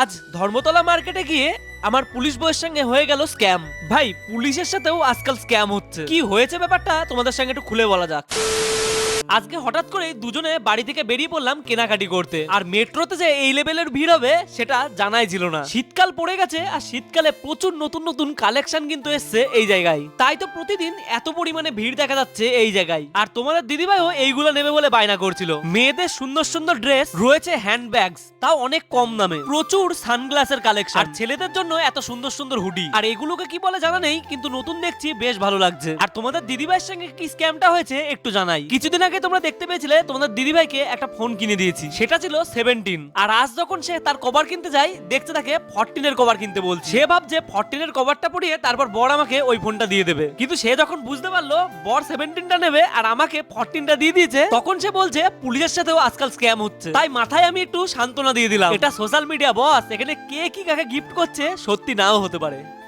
আজ ধর্মতলা মার্কেটে গিয়ে আমার পুলিশ বইয়ের সঙ্গে হয়ে গেল স্ক্যাম। ভাই, পুলিশের সাথেও আজকাল স্ক্যাম হচ্ছে। কি হয়েছে ব্যাপারটা তোমাদের সঙ্গে একটু খুলে বলা যাক। আজকে হঠাৎ করে দুজনে বাড়ি থেকে বেরিয়ে পড়লাম কেনাকাটি করতে। আর মেট্রোতে যে এই লেভেলের ভিড় হবে, সেটা জানাই ছিল না। শীতকাল পড়ে গেছে, আর শীতকালে প্রচুর নতুন নতুন কালেকশন কিন্তু এসছে এই জায়গায়। তাই তো প্রতিদিন এত পরিমাণে ভিড় দেখা যাচ্ছে এই জায়গায়। আর তোমাদের দিদিভাইও এইগুলো নেবে বলে বায়না করছিল। মেয়েদের সুন্দর সুন্দর ড্রেস রয়েছে হ্যান্ড ব্যাগস তাও অনেক কম দামে। প্রচুর সানগ্লাসের কালেকশন আর ছেলেদের জন্য এত সুন্দর সুন্দর হুডি আর এগুলোকে কি বলে জানা নেই, কিন্তু নতুন দেখছি বেশ ভালো লাগছে। আর তোমাদের দিদিভাইয়ের সঙ্গে কি স্ক্যামটা হয়েছে, একটু জানাই। কিছুদিন আগে তোমরা দেখতে পেয়েছিলে, তোমাদের দিদিভাইকে একটা ফোন কিনে দিয়েছি। সেটা ছিল সেভেন্টিন আর আজ যখন সে তার কভার কিনতে যায়, দেখতে তাকে ফরটিন এর কভার কিনতে বলছে। সে ভাবছে এর কভারটা পরিয়ে তারপর বর আমাকে ওই ফোনটা দিয়ে দেবে। কিন্তু সে যখন বুঝতে পারল, বর সেভেন্টিনটা নেবে আর আমাকে ফরটিনটা দিয়ে দিয়েছে, তখন সে বলছে, পুলিশের সাথেও আজকাল স্ক্যাম হচ্ছে। তাই মাথায় আমি একটু সান্ত্বনা দিয়ে দিলাম। এটা সোশ্যাল মিডিয়া বস এখানে কে কি কাকে গিফট করছে, সত্যি নাও হতে পারে।